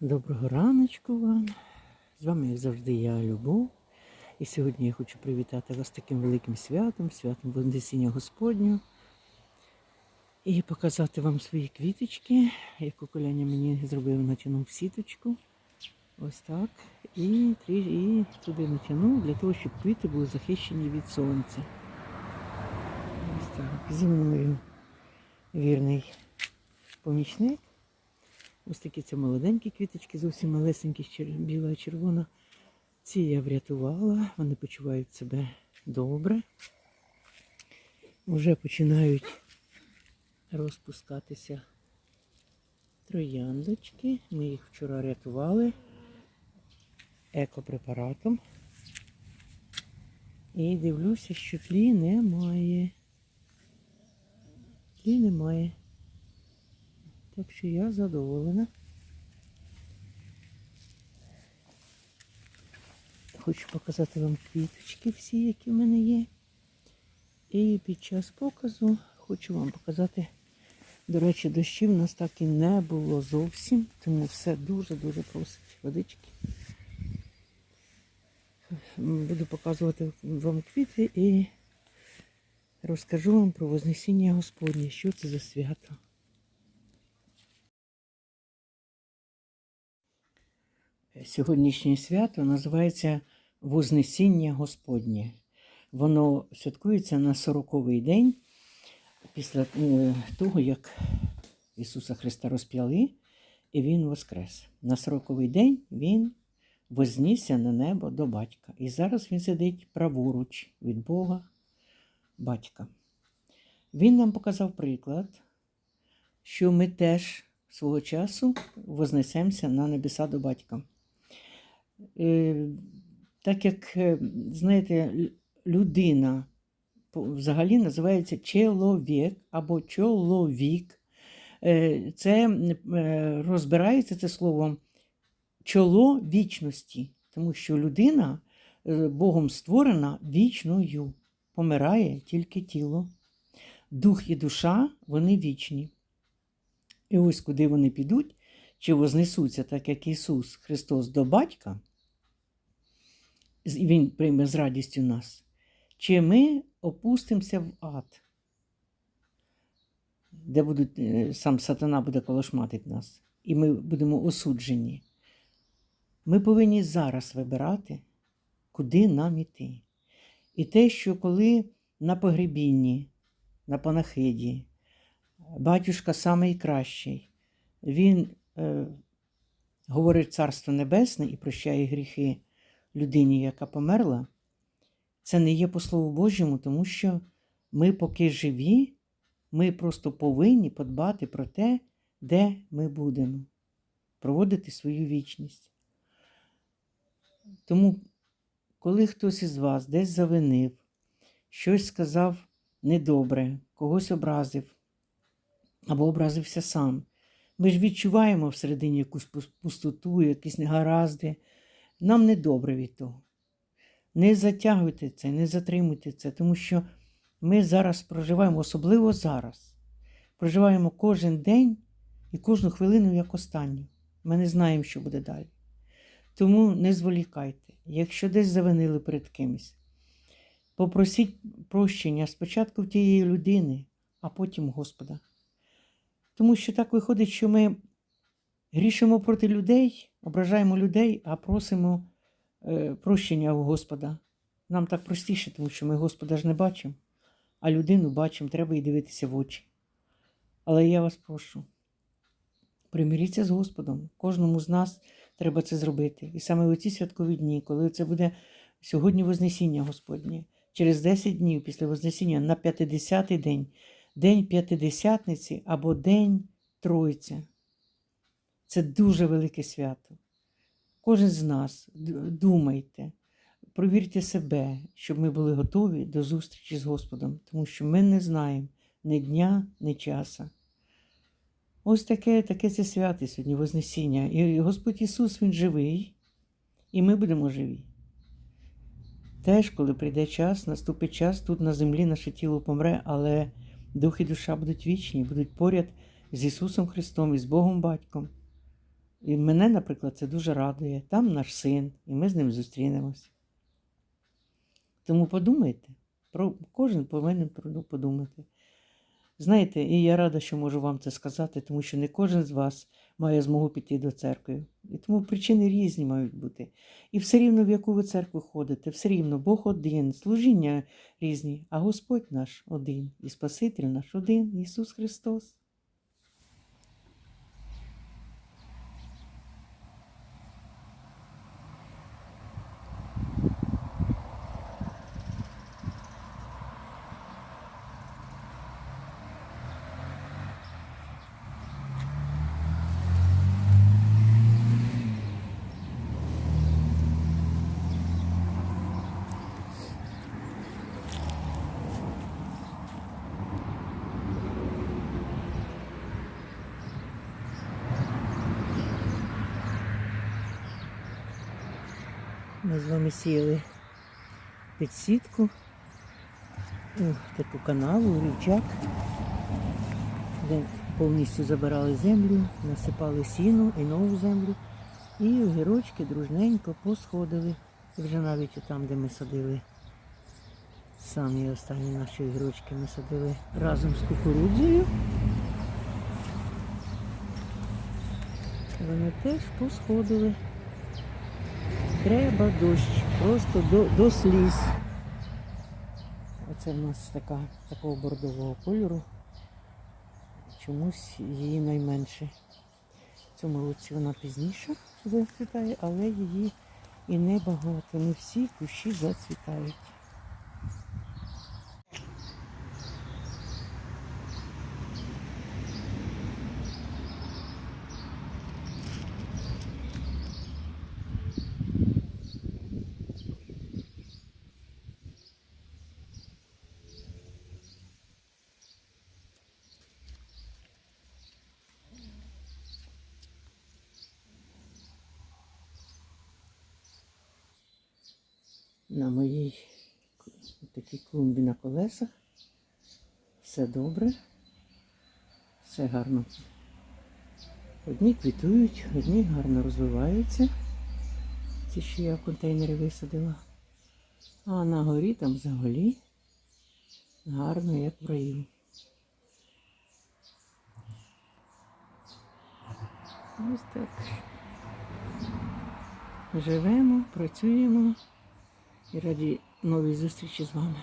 Доброго раночку вам. З вами, як завжди, я Любов. І сьогодні я хочу привітати вас таким великим святом, святом Вознесіння Господнього. І показати вам свої квіточки, яку коляня мені зробив, натягнув сіточку. Ось так. І, і туди натягнув для того, щоб квіти були захищені від сонця. Ось так. Зі мною вірний помічник. Ось такі це молоденькі квіточки, зовсім малесенькі, біла і червона. Ці я врятувала, вони почувають себе добре. Вже починають розпускатися трояндочки. Ми їх вчора рятували екопрепаратом. І дивлюся, що тлі немає. Тлі немає. Так що я задоволена. Хочу показати вам квіточки всі, які в мене є. І під час показу хочу вам показати, до речі, дощів у нас так і не було зовсім, тому все дуже-дуже просить водички. Буду показувати вам квіти і розкажу вам про Вознесіння Господнє, що це за свято. Сьогоднішнє свято називається Вознесіння Господнє. Воно святкується на 40-й день після е, того, як Ісуса Христа розп'яли, і Він воскрес. На 40-й день Він вознісся на небо до батька. І зараз Він сидить праворуч від Бога, батька. Він нам показав приклад, що ми теж свого часу вознесемося на небеса до батька. Е, Так як, е, знаєте, людина взагалі називається чоловік або чоловік. Е, Це розбирається це словом чоло вічності, тому що людина Богом створена вічною, помирає тільки тіло. Дух і душа вони вічні. І ось куди вони підуть, чи вознесуться, так як Ісус Христос до Батька, Він прийме з радістю нас, чи ми опустимося в ад, де будуть, е, сам сатана буде колошматити нас, і ми будемо осуджені. Ми повинні зараз вибирати, куди нам іти. І те, що коли на погребінні, на панахиді, батюшка найкращий, він е, говорить Царство Небесне і прощає гріхи людині, яка померла, це не є по Слову Божому, тому що ми, поки живі, ми просто повинні подбати про те, де ми будемо, проводити свою вічність. Тому, коли хтось із вас десь завинив, щось сказав недобре, когось образив або образився сам, ми ж відчуваємо всередині якусь пустоту, якісь негаразди. Нам недобре від того. Не затягуйте це, не затримуйте це, тому що ми зараз проживаємо, особливо зараз. Проживаємо кожен день і кожну хвилину як останню. Ми не знаємо, що буде далі. Тому не зволікайте. Якщо десь завинили перед кимось, попросіть прощення спочатку в тієї людини, а потім Господа. Тому що так виходить, що ми грішимо проти людей, ображаємо людей, а просимо е, прощення у Господа. Нам так простіше, тому що ми Господа ж не бачимо, а людину бачимо, треба їй дивитися в очі. Але я вас прошу, примиріться з Господом. Кожному з нас треба це зробити. І саме у ці святкові дні, коли це буде сьогодні Вознесіння Господнє, через 10 днів після Вознесіння на 50-й день, День П'ятидесятниці або День Тройця. Це дуже велике свято. Кожен з нас думайте, провірте себе, щоб ми були готові до зустрічі з Господом, тому що ми не знаємо ні дня, ні часа. Ось таке, таке це свято сьогодні, Вознесіння. І Господь Ісус, Він живий, і ми будемо живі. Теж, коли прийде час, наступить час, тут на землі наше тіло помре, але дух і душа будуть вічні, будуть поряд з Ісусом Христом і з Богом Батьком. І мене, наприклад, це дуже радує. Там наш син, і ми з ним зустрінемось. Тому подумайте, про, кожен повинен подумати. Знаєте, і я рада, що можу вам це сказати, тому що не кожен з вас має змогу піти до церкви. І тому причини різні мають бути. І все рівно, в яку ви церкву ходите, все рівно Бог один, служіння різні, а Господь наш один, і Спаситель наш один, Ісус Христос. Ми з вами сіяли під сітку у таку канаву, рівчак, де повністю забирали землю, насипали сіно і нову землю. І огірочки дружненько посходили. І вже навіть там, де ми садили. Самі останні наші огірочки ми садили разом з кукурудзою. Вони теж посходили. Треба дощ, просто до, до сліз. Оце в нас така, такого бордового кольору. Чомусь її найменше. В цьому році вона пізніше зацвітає, але її і небагато. Не всі кущі зацвітають. На моїй такій клумбі на колесах. Все добре, все гарно. Одні квітують, одні гарно розвиваються. Ці, що я в контейнери висадила. А на горі там взагалі гарно, як в раю. Ось так. Живемо, працюємо і раді новій зустрічі з вами.